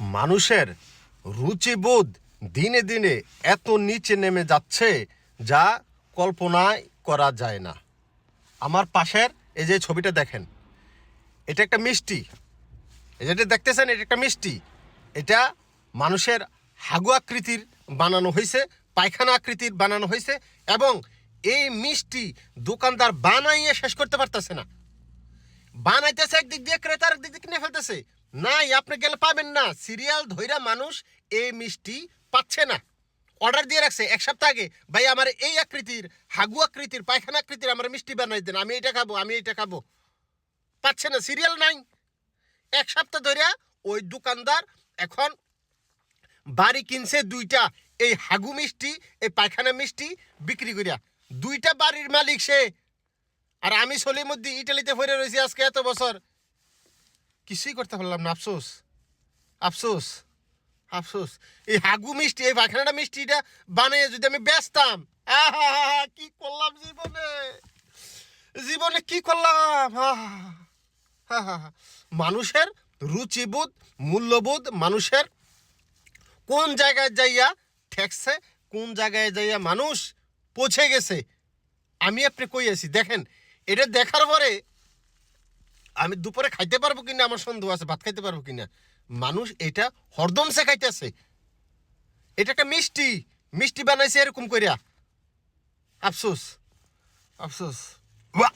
মানুষের রুচিবোধ দিনে দিনে এত নিচে নেমে যাচ্ছে যা কল্পনায় করা যায় না। আমার পাশের এই যে ছবিটা দেখেন, এটা একটা মিষ্টি। যেটা দেখতেছেন, এটা একটা মিষ্টি। এটা মানুষের হাগু আকৃতির বানানো হয়েছে পায়খানা আকৃতির বানানো হয়েছে এবং এই মিষ্টি দোকানদার বানাইয়ে শেষ করতে পারতেছে না। বানাইতেছে একদিক দিয়ে, ক্রেতার একদিক দিয়ে কিনে ফেলতেছে। নাই, আপনি গেলে পাবেন না? সিরিয়াল ধইরা মানুষ এই মিষ্টি পাচ্ছে না। অর্ডার দিয়ে রাখছে, এক সপ্তাহ আগে। ভাই, আমার এই আকৃতির, হাগু আকৃতির, পায়খানা আকৃতির আমার মিষ্টি বানাই দেন, আমি এটা খাব, আমি এটা খাব। পাচ্ছে না, সিরিয়াল নাই। এক সপ্তাহ ধরে ওই দোকানদার এখন বাড়ি কিনছে দুইটা, এই হাগু মিষ্টি, এই পায়খানা মিষ্টি বিক্রি করিয়া দুইটা বাড়ির মালিক সে। আর আমি সলির মধ্যে ইটালিতে ফিরে রয়েছি আজকে এত বছর। কিছুই করতে পারলাম না, আফসোস। আফসোস। আফসোস। এই হাগু মিষ্টি, এই পায়খানাটা মিষ্টিটা বানিয়ে যদি আমি বেচতাম কি করলাম জীবনে? জীবনে কি করলাম। মানুষের রুচিবোধ, মূল্যবোধ মানুষের কোন জায়গায় যাইয়া ঠেকছে, কোন জায়গায় যাইয়া মানুষ পৌঁছে গেছে, আমি আপনি কই আছি? দেখেন, এটা দেখার পরে আমি দুপুরে খাইতে পারব কিনা? আমার সন্দেহ আছে, ভাত খাইতে পারব কিনা? মানুষ এটা হরদম সে খাইতেছে এটা একটা মিষ্টি। মিষ্টি বানাইছে এরকম করিয়া আফসোস। আফসোস। বাহ!